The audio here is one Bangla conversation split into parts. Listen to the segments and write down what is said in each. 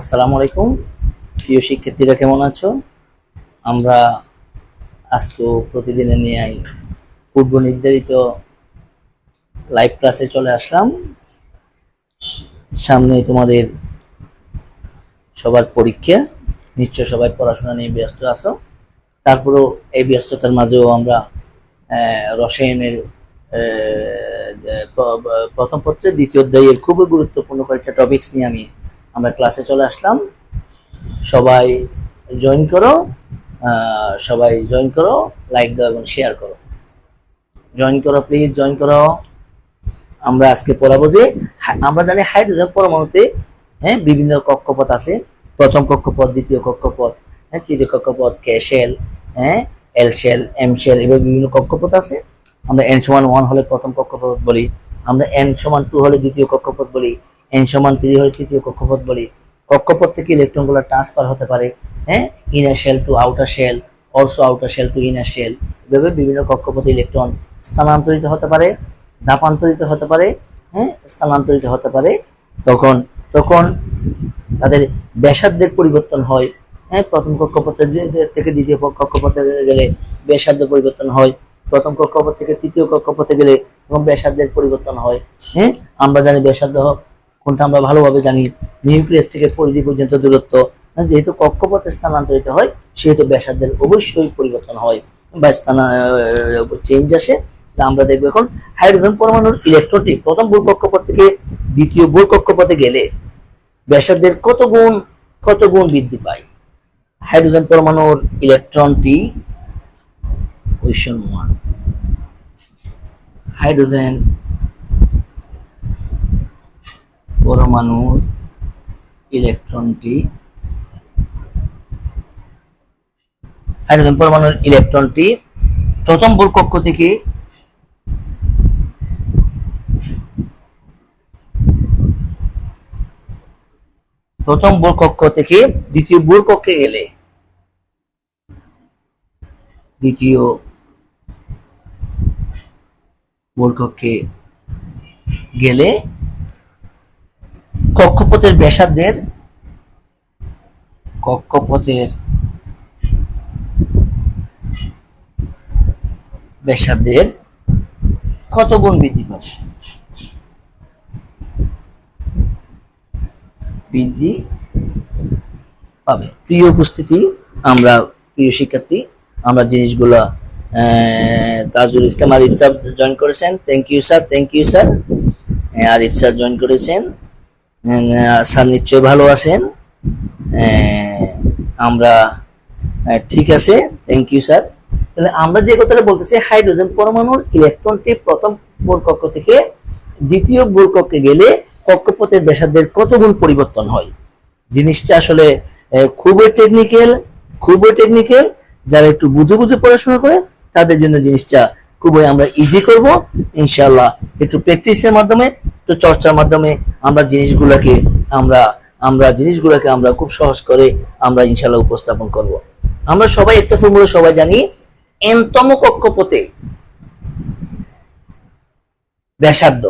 আসসালামু আলাইকুম। প্রিয় শিক্ষার্থীরা, কেমন আছো? আমরা আজকে প্রতিদিনের নিয়ে পূর্ব নির্ধারিত লাইভ ক্লাসে চলে আসলাম। সামনে তোমাদের সবার পরীক্ষা। নিশ্চয় সবাই পড়াশোনা নিয়ে ব্যস্ত আছো। তারপরেও এই ব্যস্ততার মাঝেও আমরা রসায়নের প্রথম পত্রের দ্বিতীয় অধ্যায়ের খুবই গুরুত্বপূর্ণ কয়েকটা টপিকস নিয়ে আমি আমরা ক্লাসে চলে আসলাম। সবাই জয়েন করো সবাই জয়েন করো লাইক দাও এবং শেয়ার করো। জয়েন করো প্লিজ জয়েন করো। আমরা আজকে পড়াবো যে আমরা জানি হাইড্রোজেন পরমাণুতে হ্যাঁ বিভিন্ন কক্ষপথ আছে। প্রথম কক্ষপথ, দ্বিতীয় কক্ষপথ হ্যাঁ তৃতীয় কক্ষপথ কে শেল হ্যাঁ এল শেল এম শেল এভাবে বিভিন্ন কক্ষপথ আছে। আমরা এন সমান ওয়ান হলে প্রথম কক্ষপথ বলি। আমরা এন সমান টু হলে দ্বিতীয় কক্ষপথ বলি। এন সমান থ্রি হলে তৃতীয় কক্ষপথ বলি কক্ষপথ থেকে ইলেকট্রনগুলো ট্রান্সফার হতে পারে হ্যাঁ? Inner shell to outer shell also outer shell to inner shell এভাবে বিভিন্ন কক্ষপথে ইলেকট্রন স্থানান্তরিত হতে পারে, ধাপান্তরিত হতে পারে হ্যাঁ? স্থানান্তরিত হতে পারে তখন তখন তাদের ব্যাসার্ধের পরিবর্তন হয় হ্যাঁ? প্রথম কক্ষপথে থেকে দ্বিতীয় কক্ষপথে গেলে ব্যাসার্ধ পরিবর্তন হয়, প্রথম কক্ষপথ থেকে তৃতীয় কক্ষপথে গেলে এবং ব্যাসার্ধের পরিবর্তন হয় হ্যাঁ? আমরা জানি ব্যাসার্ধ কোনটা আমরা ভালোভাবে জানি নিউক্লিয়াস থেকে পরিধি পর্যন্ত দূরত্ব হ্যাঁ, যেহেতু কক্ষপথে স্থানান্তরিত হয় সেহেতু ব্যাসার্ধের অবশ্যই পরিবর্তন হয়। বা স্থানা চেঞ্জ আসে আমরা দেখব এখন। হাইড্রোজেন পরমাণুর ইলেকট্রনটি প্রথম ভূ কক্ষপথ থেকে দ্বিতীয় ভূ কক্ষপথে গেলে ব্যাসার্ধের কত গুণ কত গুণ বৃদ্ধি পায়? হাইড্রোজেন পরমাণুর ইলেকট্রনটি হাইড্রোজেন পরমাণুর ইলেকট্রনটি হাইড্রোজেন পরমাণুর ইলেকট্রনটি প্রথম ভূ কক্ষ থেকে প্রথম বোর কক্ষ থেকে দ্বিতীয় কক্ষে গেলে দ্বিতীয় কক্ষে গেলে কক্ষপথের ব্যাসার্ধের কক্ষপথের ব্যাসার্ধের কত গুণ বৃদ্ধি পাবে? বৃদ্ধি পাবে। প্রিয় উপস্থিতি, আমরা, প্রিয় শিক্ষার্থী, আমরা জিনিসগুলো তাজুল ইসলাম আরিফ স্যার জয়েন করেছেন। Thank you sir thank you sir Arif sir join করেছেন। স্যার নিশ্চয় ভালো আছেন। আহ, আমরা ঠিক আছে। থ্যাংক ইউ স্যার তাহলে আমরা যে কথাটা বলতেছি হাইড্রোজেন পরমাণুর ইলেকট্রনটি প্রথম বোর কক্ষ থেকে দ্বিতীয় বোর কক্ষে গেলে কক্ষপথের ব্যাসার্ধের কত গুণ পরিবর্তন হয়? জিনিসটা আসলে খুবই টেকনিক্যাল খুবই টেকনিক্যাল যারা একটু বুঝে বুঝে পড়াশোনা করে তাদের জন্য জিনিসটা খুবই আমরা ইজি করব। ইনশাআল্লাহ একটু প্র্যাকটিসের মাধ্যমে, একটু চর্চার মাধ্যমে আমরা জিনিসগুলোকে আমরা আমরা জিনিসগুলোকে আমরা খুব সহজ করে আমরা ইনশাআল্লাহ উপস্থাপন করব। আমরা সবাই একটা ফর্মুলা সবাই জানি, এনতম কক্ষপথে ব্যাসার্ধ।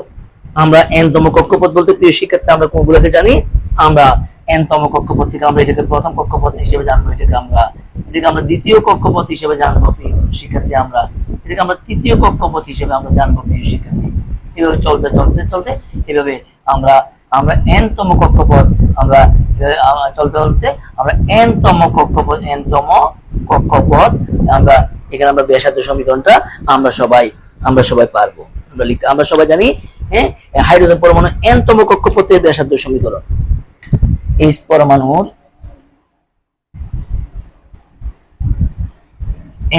আমরা এনতম কক্ষপথ বলতে প্রিয় শিক্ষার্থী, আমরা কোনগুলোকে জানি? আমরা এনতম কক্ষপথ থেকে আমরা এটাকে প্রথম কক্ষপথ হিসেবে জানব, এটাকে আমরা এটাকে আমরা দ্বিতীয় কক্ষপথ হিসেবে জানব শিক্ষার্থী, আমরা এটাকে আমরা তৃতীয় কক্ষপথ হিসেবে আমরা জানব, প্রিয় শিক্ষার্থী। এভাবে চলতে চলতে চলতে, এভাবে আমরা আমরা এনতম কক্ষপথ, আমরা চলতে চলতে আমরা এনতম কক্ষপথ এনতম কক্ষপথ আমরা এখানে আমরা ব্যাসার্ধ সমীকরণটা আমরা সবাই আমরা সবাই পারব। আমরা লিখতে আমরা সবাই জানি হ্যাঁ হাইড্রোজেন পরমাণু এনতম কক্ষপথের ব্যাসার্ধ সমীকরণ। এইচ পরমাণুর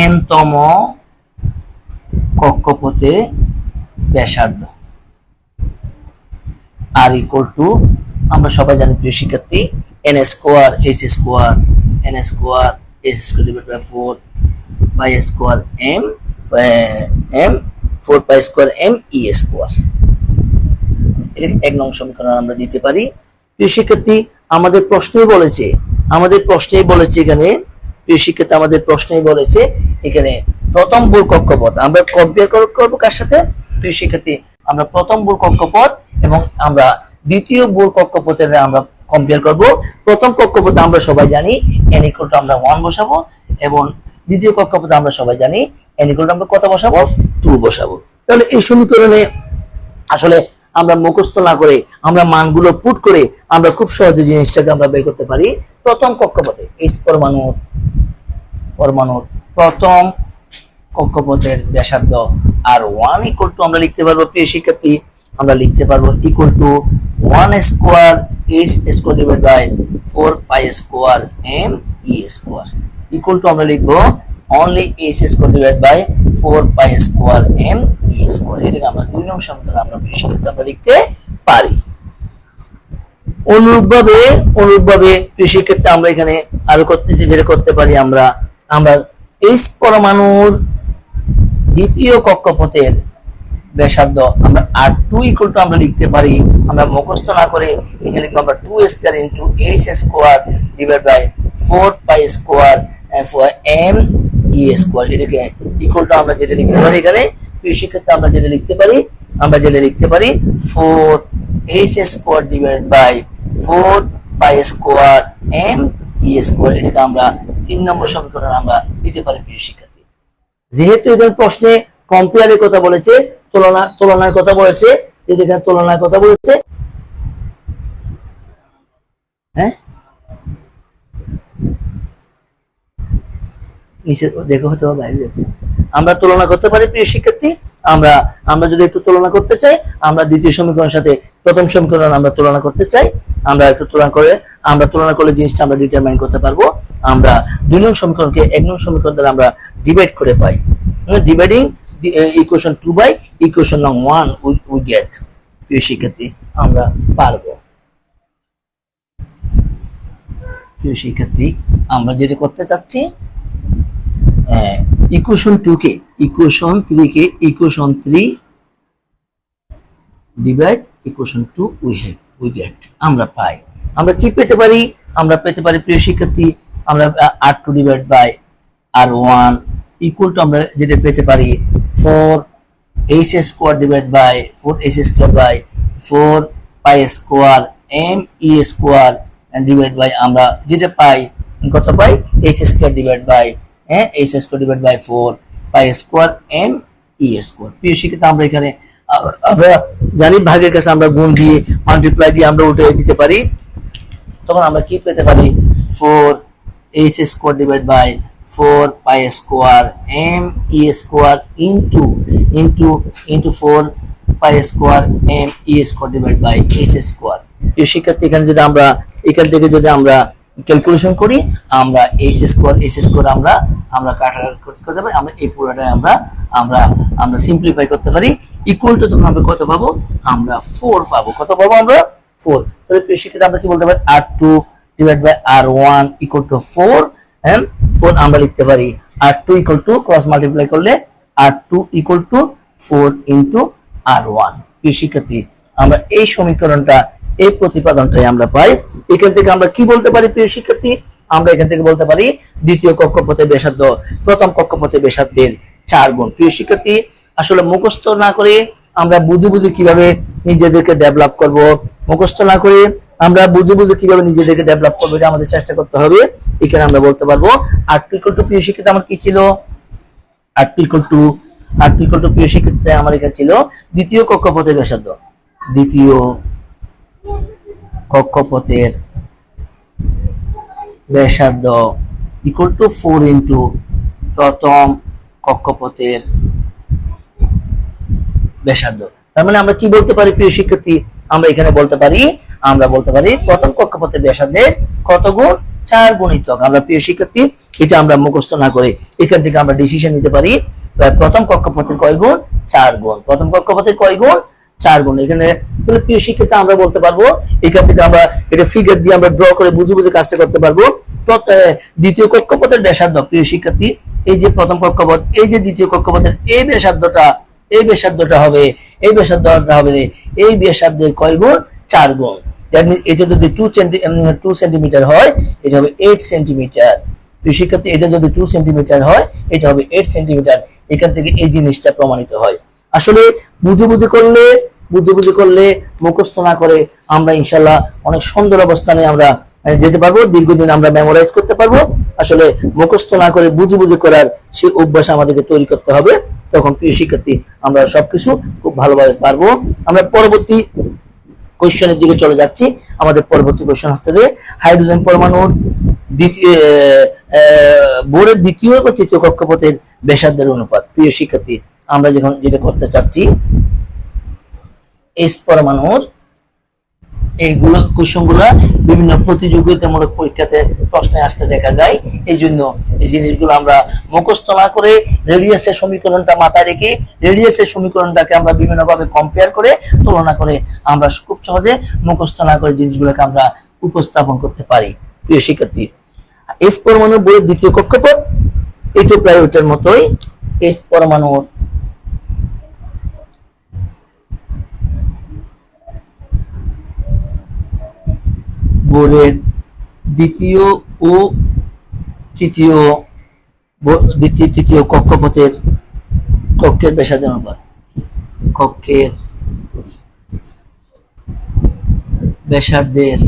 এনতম কক্ষপথে ব্যাসার্ধ। আর ইকুয়াল টু আমরা সবাই জানি প্রিয় শিক্ষার্থী n square h square n square h square divide by four by square m m four by square m e square এটা এক নং সমীকরণ আমরা দিতে পারি? প্রিয় শিক্ষার্থী আমাদের প্রশ্নই বলেছে, আমাদের প্রশ্নেই বলেছে এখানে, প্রিয় শিক্ষার্থী, আমাদের প্রশ্নেই বলেছে এখানে প্রথম ভূ কক্ষপথ আমরা কম্পেয়ার করব কার সাথে? প্রিয় শিক্ষার্থী, আমরা প্রথম ভূ কক্ষপথ এবং আমরা দ্বিতীয় ভূ কক্ষপথের আমরা কম্পেয়ার করব। প্রথম কক্ষপথে আমরা সবাই জানি এন আমরা ওয়ান বসাবো এবং দ্বিতীয় কক্ষপথে আমরা সবাই জানি এন আমরা কত বসাবো? টু বসাবো। তাহলে এই সমীকরণে আসলে আমরা মুখস্থ না করে আমরা মানগুলো পুট করে আমরা খুব সহজে জিনিসটাকে আমরা বের করতে পারি। প্রথম কক্ষপথে এইচ পরমাণুর পরমাণুর প্রথম কক্ষপথের ব্যাসার্ধ আর ওয়ান ইকুয়াল টু আমরা লিখতে পারব, প্রিয় শিক্ষার্থী, আমরা লিখতে পারব equal to one square h square divide by four pi square m e square equal to আমরা লিখব only h square divide by four pi square m e square এটাকে আমরা দুই নং সমীকরণ আমরা শিক্ষার্থী আমরা লিখতে পারি। অনুরূপভাবে অনুরূপভাবে কৃষি ক্ষেত্রে আমরা এখানে আরও করতেছি, যেটা করতে পারি আমরা আমরা এইচ পরমাণুর দ্বিতীয় কক্ষপথের ব্যাসার্ধ আমরা আর টু ইকুয়াল টু আমরা লিখতে পারি। আমরা মুখস্থ না করে এখানে লিখব আমরা two square into h square divide by four pi square m e square এটাকে ইকুয়াল টু আমরা যেটা লিখতে পারি এখানে কৃষি ক্ষেত্রে আমরা যেটা লিখতে পারি, আমরা যেটা লিখতে পারি four h square divide by four pi square m e square এটাকে আমরা তিন নম্বর সমীকরণ আমরা দিতে পারি প্রিয় শিক্ষার্থী। যেহেতু এদের প্রশ্নে কম্পেয়ারের কথা বলেছে, তুলনা, তুলনার কথা বলেছে এখানে তুলনার কথা বলেছে হ্যাঁ? নিচে দেখো হয়তো বা বাইরে। আমরা তুলনা করতে পারি, প্রিয় শিক্ষার্থী। আমরা আমরা যদি একটু তুলনা করতে চাই, আমরা দ্বিতীয় সমীকরণের সাথে প্রথম সমীকরণ আমরা তুলনা করতে চাই। আমরা একটু তুলনা করে, আমরা তুলনা করলে জিনিসটা আমরা ডিটারমাইন করতে পারব। আমরা দুই নং সমীকরণকে এক নং সমীকরণ দ্বারা আমরা ডিভাইড করে পাই। Dividing equation two by equation নং ওয়ান উই গেট প্রিয় শিক্ষার্থী, আমরা পারব। প্রিয় শিক্ষার্থী, আমরা যেটা করতে চাচ্ছি ইকুয়েশন টু কে equation three K equation three divide equation two we have we get আমরা পাই। আমরা কি পেতে পারি? আমরা পেতে পারি প্রিয় শিক্ষার্থী, আমরা r two divide by r one equal to আমরা যেটা পেতে পারি four h square divide by four h square by four pi square m e square divide by আমরা যেটা পাই, কত পাই? এইচ স্কোয়ার ডিভাইড বাই হ্যাঁ h square divide by four pi square m e square প্রিয় শিক্ষিত, আমরা এখানে আমরা জানি ভাগের কাছে আমরা গুণ দিয়ে মাল্টিপ্লাই দিয়ে আমরা উঠে দিতে পারি। তখন আমরা কি পেতে পারি? Four h square divide by four pi square m e square into into into four pi square m e square divide by h square শিক্ষার্থী, এখানে যদি আমরা, এখান থেকে যদি আমরা ক্যালকুলেশন করি, আমরা এইচ স্কোয়ার এইচ স্কোয়ার আমরা আমরা কাটাকাটি করতে পারি, আমরা এই পুরোটাই আমরা আমরা আমরা সিম্পলিফাই করতে পারি। ইকুয়াল টু তখন আমরা কত পাবো? আমরা ফোর পাবো। কত পাবো আমরা? ফোর তাহলে শিক্ষিত, আমরা কি বলতে পারি? R two divide by r one equal to four হ্যাঁ ফোর আমরা লিখতে পারি। R two equal to cross multiply করলে r two equal to four into r one শিক্ষার্থী, আমরা এই সমীকরণটা এই প্রতিপাদনটাই আমরা পাই। এখান থেকে আমরা কি বলতে পারি, প্রিয় শিক্ষার্থী? আমরা এখান থেকে বলতে পারি, দ্বিতীয় কক্ষপথের ব্যাসার্ধ, প্রথম কক্ষপথের ব্যাসার্ধের চার গুণ। প্রিয় শিক্ষার্থী, আসলে মুখস্থ না করে আমরা বুঝে বুঝে কীভাবে নিজেদেরকে ডেভেলপ করব, মুখস্থ না করে আমরা বুঝে বুঝে কীভাবে নিজেদেরকে ডেভেলপ করব, এটা আমাদের চেষ্টা করতে হবে। এখানে আমরা বলতে পারব আর টু প্রিয় শিক্ষিত আমার কি ছিল? আর টু ইকুয়াল টু প্রিয় শিক্ষিত আমার এখানে ছিল দ্বিতীয় কক্ষপথের ব্যাসার্ধ। দ্বিতীয় কক্ষপথের ব্যাসার্ধ ইকুয়াল টু ফোর ইন্টু প্রথম কক্ষপথের ব্যাসার্ধ। তার মানে আমরা কি বলতে পারি, প্রিয় শিক্ষার্থী? আমরা এখানে বলতে পারি, আমরা বলতে পারি প্রথম কক্ষপথের ব্যাসার্ধের কত গুণ চার গুণিতক। আমরা, প্রিয় শিক্ষার্থী, এটা আমরা মুখস্থ না করে এখান থেকে আমরা ডিসিশন নিতে পারি প্রথম কক্ষপথের কয় গুণ চার গুণ। প্রথম কক্ষপথের কয় গুণ চার গুণ। এখানে তাহলে প্রিয় শিক্ষার্থী আমরা বলতে পারব, এখান থেকে আমরা এটা ফিগার দিয়ে আমরা ড্র করে বুঝে বুঝে কাজটা করতে পারব। দ্বিতীয় কক্ষপথের ব্যাসার্ধ, প্রিয় শিক্ষার্থী, এই যে প্রথম কক্ষপথ, এই যে দ্বিতীয় কক্ষপথের এই ব্যাসার্ধটা এই ব্যাসার্ধটা হবে, এই ব্যাসার্ধটা হবে এই ব্যাসার্ধের কয় গুণ? চার গুণ। এটা যদি টু টু সেন্টিমিটার হয়, এটা হবে এইট সেন্টিমিটার প্রিয় শিক্ষার্থী, এটা যদি টু সেন্টিমিটার হয়, এটা হবে এইট সেন্টিমিটার এখান থেকে এই জিনিসটা প্রমাণিত হয়। আসলে বুঝে বুঝে করলে বুঝে বুঝে করলে মুখস্থ না করে আমরা ইনশাল্লাহ অনেক সুন্দর অবস্থানে আমরা যেতে পারব, দীর্ঘদিন আমরা মেমোরাইজ করতে পারব। আসলে মুখস্থ না করে বুঝে বুঝে করার সেই অভ্যাস আমাদেরকে তৈরি করতে হবে। তখন প্রিয় শিক্ষার্থী, আমরা সবকিছু খুব ভালোভাবে পারব। আমরা পরবর্তী কোয়েশ্চেনের দিকে চলে যাচ্ছি। আমাদের পরবর্তী কোয়েশ্চেন হচ্ছে যে, হাইড্রোজেন পরমাণুর দ্বিতীয় বোরের দ্বিতীয় বা তৃতীয় কক্ষপথের ব্যাসার্ধের অনুপাত। প্রিয় শিক্ষার্থী আমরা যখন যেটা করতে চাচ্ছি এস পরমাণুর এইগুলো কোশ্চেনগুলা বিভিন্ন প্রতিযোগিতামূলক পরীক্ষাতে প্রশ্নে আসতে দেখা যায়। এই জন্য এই জিনিসগুলো আমরা মুখস্থ না করে রেডিয়াসের সমীকরণটা মাথায় রেখে রেডিয়াসের সমীকরণটাকে আমরা বিভিন্ন ভাবে কম্পেয়ার করে তুলনা করে আমরা খুব সহজে মুখস্থ না করে জিনিসগুলোকে আমরা উপস্থাপন করতে পারি। প্রিয় শিক্ষার্থী এস পরমাণুর বইয়ের দ্বিতীয় কক্ষপথ এটু প্রায় ওইটার মতোই এস পরমাণুর বোর্ডের দ্বিতীয় ও তৃতীয় দ্বিতীয়, তৃতীয় কক্ষপথের কক্ষের ব্যাসার্ধের অনুপাত কক্ষের ব্যাসার্ধের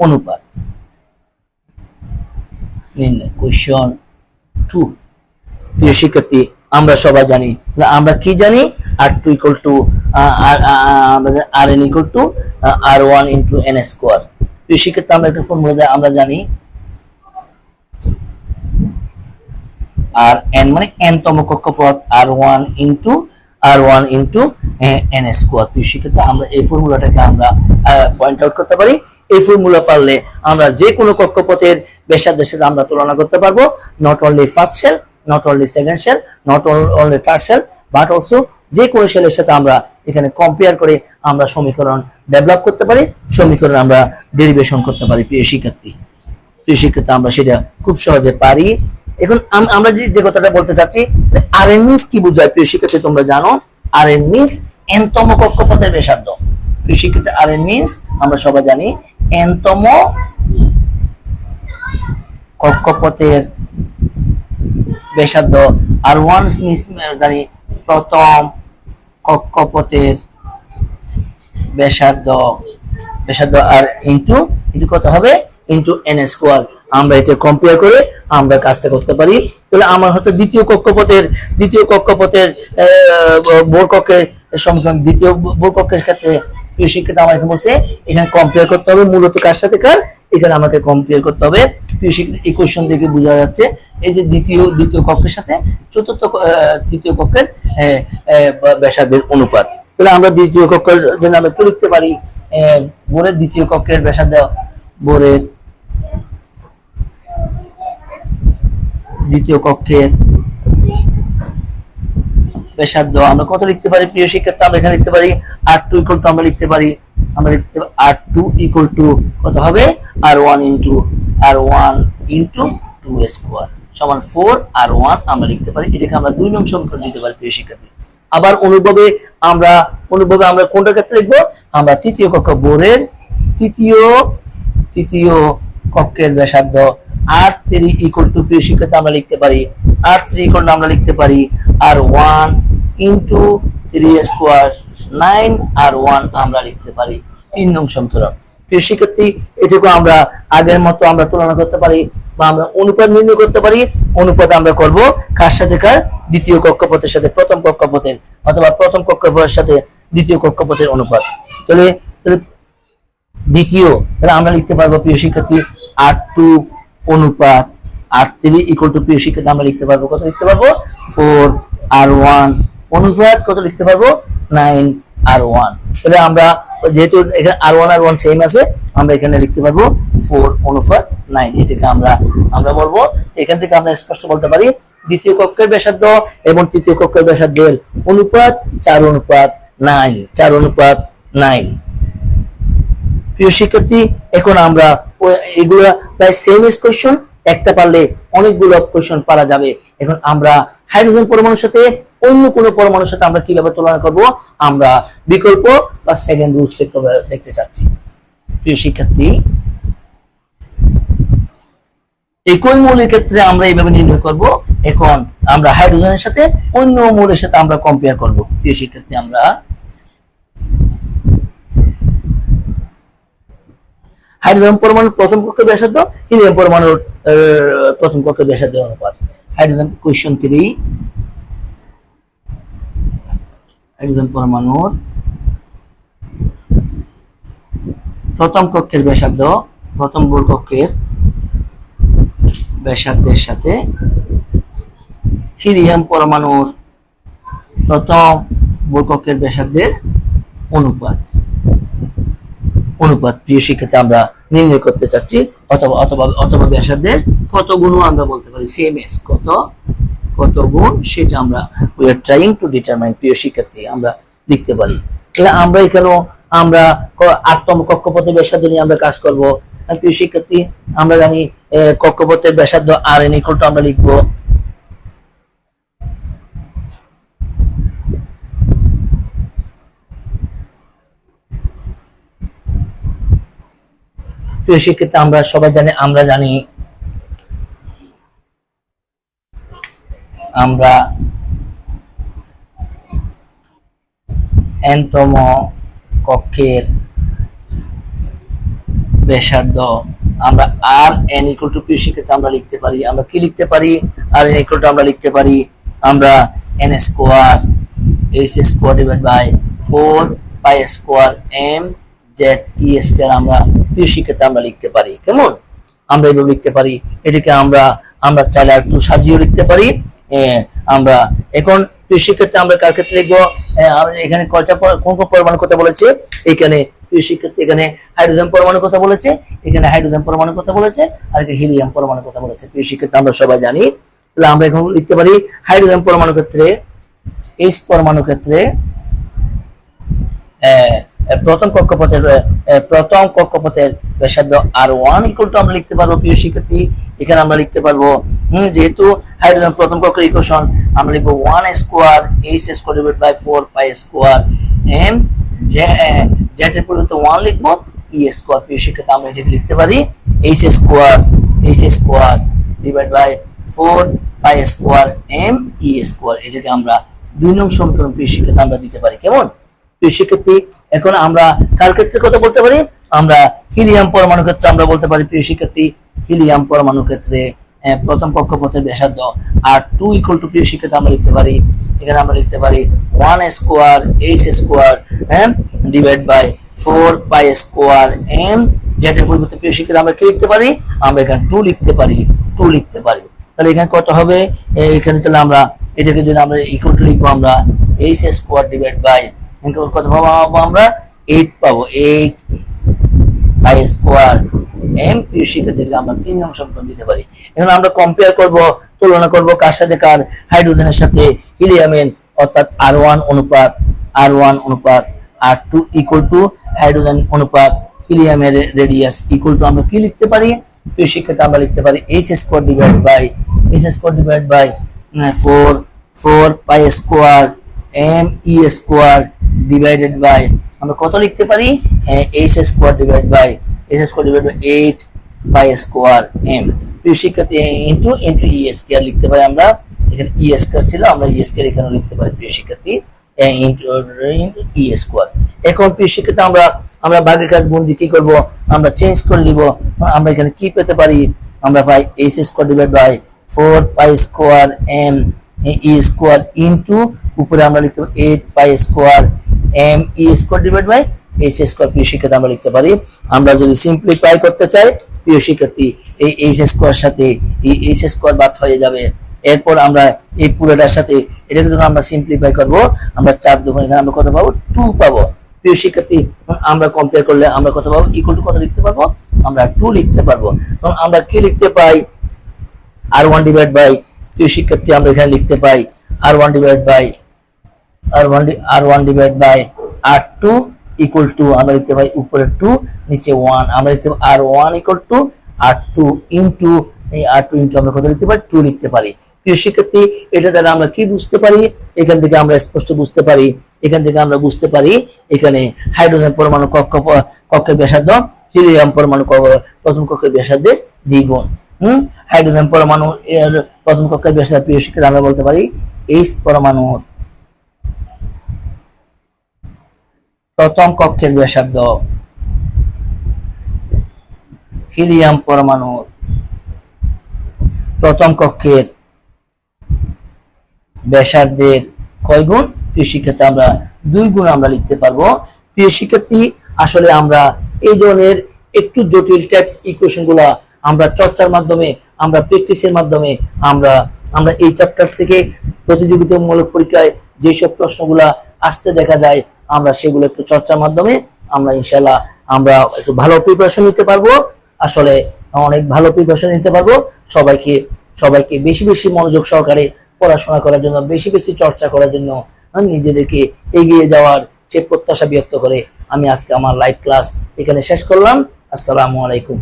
অনুপাত। নির্ণয় কোয়েশন টু প্রিয় শিক্ষার্থী, আমরা সবাই জানি আমরা কি জানি? R two equal to r n equal to r one into n square প্রিয় শিক্ষার্থী, আমরা একটা ফর্মুলা দেয় আমরা জানি। আর এন মানে এন তম কক্ষপথ r one into r one into n square প্রিয় শিক্ষার্থী, আমরা এই ফর্মুলাটাকে আমরা পয়েন্ট আউট করতে পারি। এই ফর্মুলা পারলে আমরা যে কোনো কক্ষপথের ব্যাসার্ধের সাথে আমরা তুলনা করতে পারব। Not only first shell not only second shell not only third shell but also যে কোনো সেলের সাথে আমরা এখানে কম্পেয়ার করে আমরা সমীকরণ ডেভেলপ করতে পারি। সমীকরণ আমরা ডেরিভেশন করতে পারি প্রিয় শিক্ষার্থী। প্রিয় শিক্ষার্থী, আমরা সেটা খুব সহজে পারি। এখন আমরা যে কথাটা বলতে চাচ্ছি আর এন মিন্স কি বোঝায় প্রিয় শিক্ষার্থী তোমরা জানো? আর এন মিন্স এনতম কক্ষপথের ব্যাসার্ধ। প্রিয় শিক্ষার্থী আর এন মিন্স আমরা সবাই জানি এনতম কক্ষপথের ব্যাসার্ধ। আর ওয়ান মিস জানি প্রথম কক্ষপথের ব্যাসার্ধ। ব্যাসার্ধ আর ইন্টু ইন্টু কত হবে? ইন্টু এন স্কোয়ার আমরা এটা কম্পেয়ার করে আমরা কাজটা করতে পারি। তাহলে আমার হচ্ছে দ্বিতীয় কক্ষপথের দ্বিতীয় কক্ষপথের বোর কক্ষের সমীকরণ, দ্বিতীয় বোর কক্ষের ক্ষেত্রে প্রিয় শিক্ষিত আমার এখানে বলছে। এখানে কম্পেয়ার করতে হবে মূলত কার সাথে কার? এখানে আমাকে কম্পেয়ার করতে হবে। প্রিয় শিক্ষিত এই কোয়েশন থেকে বোঝা যাচ্ছে। এই যে দ্বিতীয় দ্বিতীয় কক্ষের সাথে চতুর্থ তৃতীয় কক্ষের ব্যাসার্ধের অনুপাত। তাহলে আমরা দ্বিতীয় কক্ষের জন্য আমরা লিখতে পারি? বোরের দ্বিতীয় কক্ষের ব্যাসার্ধ বোরের দ্বিতীয় কক্ষের ব্যাসার্ধ। আমরা কত লিখতে পারি? প্রিয় শিক্ষার্থী, আমরা এখানে লিখতে পারি আর টু ইকুয়াল টু আমরা লিখতে পারি, আমরা লিখতে আর টু ইকুয়াল টু কত হবে? R one into r one into two square সমান ফোর আর ওয়ান আমরা লিখতে পারি। এটাকে আমরা দুই নং সমীকরণ দিতে পারি, প্রিয় শিক্ষার্থী। আবার অনুভবে আমরা অনুভবে আমরা কোনটা ক্ষেত্রে লিখব? আমরা তৃতীয় কক্ষ বোরের তৃতীয় তৃতীয় কক্ষের ব্যাসার্ধ আর থ্রি ইকুয়াল টু প্রিয় আমরা লিখতে পারি আর থ্রি ইকুয়াল আমরা লিখতে পারি r one into three square nine r one আমরা লিখতে পারি। তিন নং প্রিয় শিক্ষার্থী এটুকু আমরা আগের মতো আমরা তুলনা করতে পারি বা আমরা অনুপাত নির্ণয় করতে পারি, অনুপাত আমরা করব কার সাথে কার? দ্বিতীয় কক্ষপথের সাথে, প্রথম কক্ষপথের অথবা প্রথম কক্ষপথের সাথে দ্বিতীয় কক্ষপথের অনুপাত। তাহলে দ্বিতীয়, তাহলে আমরা লিখতে পারব প্রিয় শিক্ষার্থী আর টু অনুপাত আর থ্রি ইকুয়াল টু প্রিয় শিক্ষার্থী আমরা লিখতে পারব কত লিখতে পারব? ফোর আর ওয়ান অনুপাত কত লিখতে পারব? নাইন আর ওয়ান তাহলে আমরা যেহেতু এখানে r one r one same আছে, আমরা এখানে লিখতে পারব ফোর অনুপাত নাইন এটাকে আমরা আমরা বলব, এখান থেকে আমরা স্পষ্ট বলতে পারি, দ্বিতীয় কক্ষের ব্যাসার্ধ এবং তৃতীয় কক্ষের ব্যাসার্ধের অনুপাত চার অনুপাত নাইন চার অনুপাত নাইন প্রিয় শিক্ষার্থী, এখন আমরা এগুলা প্রায় সেম ইস কোয়েশ্চন একটা পারলে অনেকগুলো কোয়েশ্চন পারা যাবে। এখন আমরা হাইড্রোজেন পরমাণুর সাথে অন্য কোনো পরমাণুর সাথে আমরা কীভাবে তুলনা করব? আমরা বিকল্প বা সেকেন্ড রুল সেট দেখতে চাচ্ছি। প্রিয় শিক্ষার্থী, একই মৌলের ক্ষেত্রে আমরা এইভাবে নির্ণয় করব। এখন আমরা হাইড্রোজেনের সাথে অন্য মৌলের সাথে আমরা কম্পেয়ার করব। প্রিয় শিক্ষার্থী, আমরা হাইড্রোজেন পরমাণুর প্রথম কক্ষে ব্যাসার্ধ হিলিয়াম পরমাণুর প্রথম কক্ষে ব্যাসার্ধ অনুপাত। হাইড্রোজেন কোয়েশন থ্রি হাইড্রোজেন পরমাণুর প্রথম কক্ষের ব্যাসার্ধ, প্রথম বোর কক্ষের ব্যাসার্ধের সাথে হিলিয়াম পরমাণুর প্রথম বোর কক্ষের ব্যাসার্ধের অনুপাত। অনুপাত প্রিয় শিক্ষাতে আমরা নির্ণয় করতে চাচ্ছি, অথবা অথবা অথবা ব্যাসার্ধের কত গুণও আমরা বলতে পারি? সিএমএস কত? কত গুণ সেটা আমরা we are trying to determine প্রিয় শিক্ষার্থী, আমরা লিখতে পারি। আমরা এখানেও, আমরা আটতম কক্ষপথের ব্যাসার্ধ নিয়ে আমরা কাজ করব। প্রিয় শিক্ষার্থী, আমরা জানি কক্ষপথের ব্যাসার্ধ আর এন ইকুয়াল টু আমরা লিখব। প্রিয় শিক্ষিতা আমরা সবাই জানি, আমরা জানি আমরা এনতম কক্ষের ব্যাসার্ধ আমরা আর এন ইকুয়াল টু প্রিয় শিক্ষিতা আমরা লিখতে পারি। আমরা কি লিখতে পারি? আর এন ইকুয়াল টু আমরা লিখতে পারি। আমরা n square h square divide by four pi square m z e square আমরা প্রিয় শিক্ষিতা আমরা লিখতে পারি। কেমন? আমরা এভাবে লিখতে পারি। এটাকে আমরা আমরা চাইলে একটু সাজিয়েও লিখতে পারি। আমরা, এখন শিক্ষার্থী আমরা কার ক্ষেত্রে লিখব? এখানে কয়টা কোন কোন পরমাণু কথা বলেছে? এখানে শিক্ষার্থী এখানে হাইড্রোজেন পরমাণু কথা বলেছে, এখানে হাইড্রোজেন পরমাণু কথা বলেছে, আর এখানে হিলিয়াম পরমাণু কথা বলেছে। প্রিয় শিক্ষার্থী আমরা সবাই জানি। তাহলে আমরা এখন লিখতে পারি, হাইড্রোজেন পরমাণু ক্ষেত্রে এইচ পরমাণু ক্ষেত্রে প্রথম কক্ষপথের প্রথম কক্ষপথের ব্যাসার্ধ আর ওয়ান ইকুয়াল টু আমরা লিখতে পারব প্রিয় শিক্ষার্থী। এখানে আমরা লিখতে পারব হুম, যেহেতু হাইড্রোজেন প্রথম কক্ষের ইকুয়েশন আমরা লিখব one square h square divide by four pi square m জেটের পরিবর্তে ওয়ান লিখব ই স্কোয়ার। প্রিয় শিক্ষার্থী আমরা এটাকে লিখতে পারি h square h square divide by four pi square m e square. এটাকে আমরা দুই নং সমীকরণ প্রিয় শিক্ষার্থী আমরা দিতে পারি। কেমন? প্রিয় শিক্ষার্থী এখন আমরা কার ক্ষেত্রে কথা বলতে পারি? আমরা হিলিয়াম পরমাণু ক্ষেত্রে আমরা বলতে পারি, প্রিয় শিক্ষার্থী, হিলিয়াম পরমাণু ক্ষেত্রে প্রথম কক্ষপথের ব্যাসার্ধ আর টু ইকুয়াল টু প্রিয় শিক্ষার্থী, আমরা লিখতে পারি, এখানে আমরা লিখতে পারি ওয়ান স্কোয়ার এইচ স্কোয়ার হ্যাঁ divide by four pi square m যেটার পরিবর্তে প্রিয় শিক্ষার্থী, আমরা কি লিখতে পারি? আমরা এখানে টু লিখতে পারি টু লিখতে পারি। তাহলে এখানে কত হবে? এখানে তাহলে আমরা, এটাকে যদি আমরা ইকুয়াল টু লিখব, আমরা এইচ স্কোয়ার ডিভাইড বাই কত পাবো আমরা এইট পাবো এইট পাই স্কোয়ার এম প্রিয় শিক্ষার্থীদেরকে আমরা তিন নং সমীকরণ দিতে পারি। এখন আমরা কম্পেয়ার করব, তুলনা করব কার সাথে কার হাইড্রোজেনের সাথে হিলিয়ামের অর্থাৎ আর ওয়ান অনুপাত আর ওয়ান অনুপাত r two equal to hydrogen অনুপাত হিলিয়ামের রেডিয়াস ইকুয়াল টু আমরা কি লিখতে পারি? প্রিয় শিক্ষার্থী আমরা লিখতে পারি h square divide by h square divide by four four pi square m e square divided by আমরা কত লিখতে পারি? হ্যাঁ h square divide by h square divide by eight by square m প্রিয় শিক্ষার্থী ইন্টু ইন্টু ই স্কোয়ার লিখতে পারি আমরা। এখানে ই স্কোয়ার ছিল, আমরা ই স্কোয়ার এখানে লিখতে পারি, প্রিয় শিক্ষার্থী। ইন্টু ইন্টু ই স্কোয়ার এখন প্রিয় শিক্ষার্থী, আমরা আমরা বাঘের কাজ দিয়ে কি করব? আমরা চেঞ্জ করে দিব আমরা এখানে কি পেতে পারি? আমরা পাই h square divide by four pi square m e square into উপরে আমরা লিখতে পারি eight pi square m e square divide by h square প্রিয় শিক্ষার্থী, আমরা লিখতে পারি। আমরা যদি সিম্পলিফাই করতে চাই, প্রিয় শিক্ষার্থী, এই এইচ স্কোয়ার সাথে এই এইচ স্কোয়ার বাদ হয়ে যাবে। এরপর আমরা এই পুরোটার সাথে এটাকে যখন আমরা সিম্পলিফাই করব, আমরা চার দুগুণ এখানে আমরা কত পাবো? টু পাবো। প্রিয় শিক্ষার্থী আমরা কম্পেয়ার করলে আমরা কত পাবো? ইকুয়াল টু কত লিখতে পারব? আমরা টু লিখতে পারব। এবং আমরা কি লিখতে পাই? আর ওয়ান ডিভাইড বাই প্রিয় শিক্ষার্থী, আমরা এখানে লিখতে পাই r one divide by r one r one divide by r two equal to আমরা লিখতে পাই উপরে টু নিচে ওয়ান আমরা লিখতে পাই r one equal to r two into এই আর টু ইন্টু আমরা কত লিখতে পারি? টু লিখতে পারি। প্রিয় শিক্ষার্থী, এটা দ্বারা আমরা কি বুঝতে পারি? এখান থেকে আমরা স্পষ্ট বুঝতে পারি। এখান থেকে আমরা বুঝতে পারি, এখানে হাইড্রোজেন পরমাণু কক্ষ, কক্ষের ব্যাসার্ধ হিলিয়াম পরমাণু প্রথম কক্ষের ব্যাসার্ধের দ্বিগুণ। হম? হাইড্রোজেন পরমাণু এর প্রথম কক্ষের ব্যাসার্ধ, প্রিয় শিক্ষার্থী, আমরা বলতে পারি এইচ পরমাণুর। প্রথম কক্ষের ব্যাসার্ধ হিলিয়াম পরমাণুর প্রথম কক্ষের ব্যাসার্ধের কয় গুণ? প্রিয় শিক্ষার্থী, আমরা দুই গুণ আমরা লিখতে পারব। প্রিয় শিক্ষার্থী, আসলে আমরা এই ধরনের একটু জটিল টাইপস ইকুয়েশনগুলা আমরা চর্চার মাধ্যমে, আমরা প্র্যাকটিসের মাধ্যমে আমরা আমরা এই চ্যাপ্টার থেকে প্রতিযোগিতামূলক পরীক্ষায় যেসব প্রশ্নগুলা আসতে দেখা যায়, আমরা সেগুলো একটু চর্চার মাধ্যমে আমরা ইনশাল্লাহ আমরা একটু ভালো প্রিপারেশন নিতে পারব। আসলে অনেক ভালো প্রিপারেশন নিতে পারব। সবাইকে সবাইকে বেশি বেশি মনোযোগ সহকারে পড়াশোনা করার জন্য, বেশি বেশি চর্চা করার জন্য নিজেদেরকে এগিয়ে যাওয়ার সে প্রত্যাশা ব্যক্ত করে আমি আজকে আমার লাইভ ক্লাস এখানে শেষ করলাম। আসসালামু আলাইকুম।